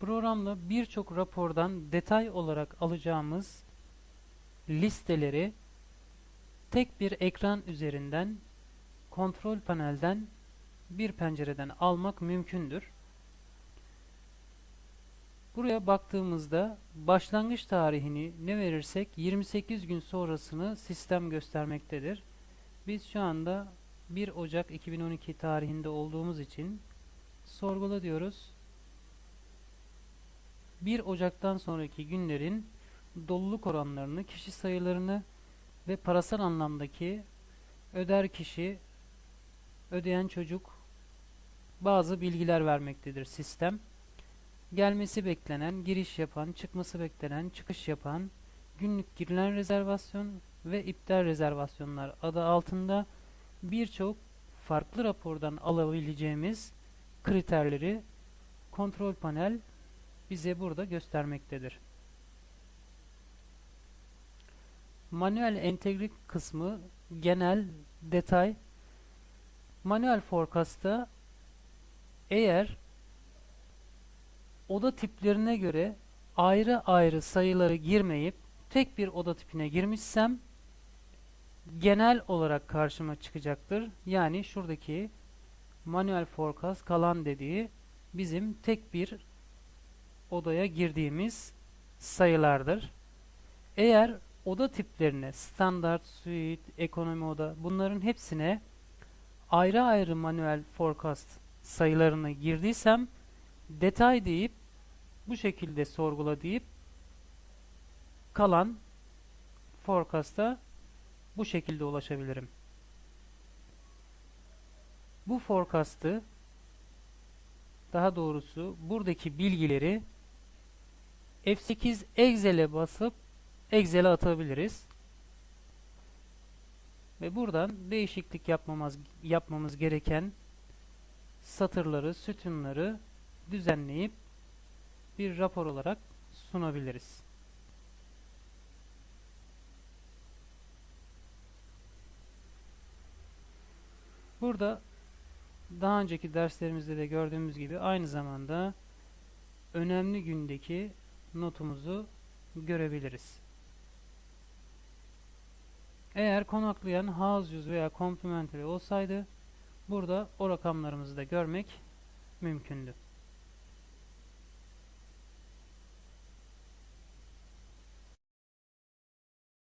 Programla birçok rapordan detay olarak alacağımız listeleri tek bir ekran üzerinden kontrol panelden bir pencereden almak mümkündür. Buraya baktığımızda başlangıç tarihini ne verirsek 28 gün sonrasını sistem göstermektedir. Biz şu anda 1 Ocak 2012 tarihinde olduğumuz için sorgula diyoruz. 1 Ocak'tan sonraki günlerin doluluk oranlarını, kişi sayılarını ve parasal anlamdaki öder kişi, ödeyen çocuk bazı bilgiler vermektedir sistem. Gelmesi beklenen, giriş yapan, çıkması beklenen, çıkış yapan, günlük girilen rezervasyon ve iptal rezervasyonlar adı altında birçok farklı rapordan alabileceğimiz kriterleri kontrol panel bize burada göstermektedir. Manuel entegre kısmı genel detay manuel forecast'ta eğer oda tiplerine göre ayrı ayrı sayıları girmeyip tek bir oda tipine girmişsem genel olarak karşıma çıkacaktır. Yani şuradaki manuel forecast kalan dediği bizim tek bir odaya girdiğimiz sayılardır. Eğer oda tiplerine standart, suite, ekonomi oda bunların hepsine ayrı ayrı manuel forecast sayılarını girdiysem detay deyip bu şekilde sorgula deyip kalan forecast'a bu şekilde ulaşabilirim. Bu forecast'ı daha doğrusu buradaki bilgileri F8 Excel'e basıp Excel'e atabiliriz. Ve buradan değişiklik yapmamız, yapmamız gereken satırları, sütunları düzenleyip bir rapor olarak sunabiliriz. Burada daha önceki derslerimizde de gördüğümüz gibi aynı zamanda önemli gündeki notumuzu görebiliriz. Eğer konaklayan house use veya complimentary olsaydı burada o rakamlarımızı da görmek mümkündü.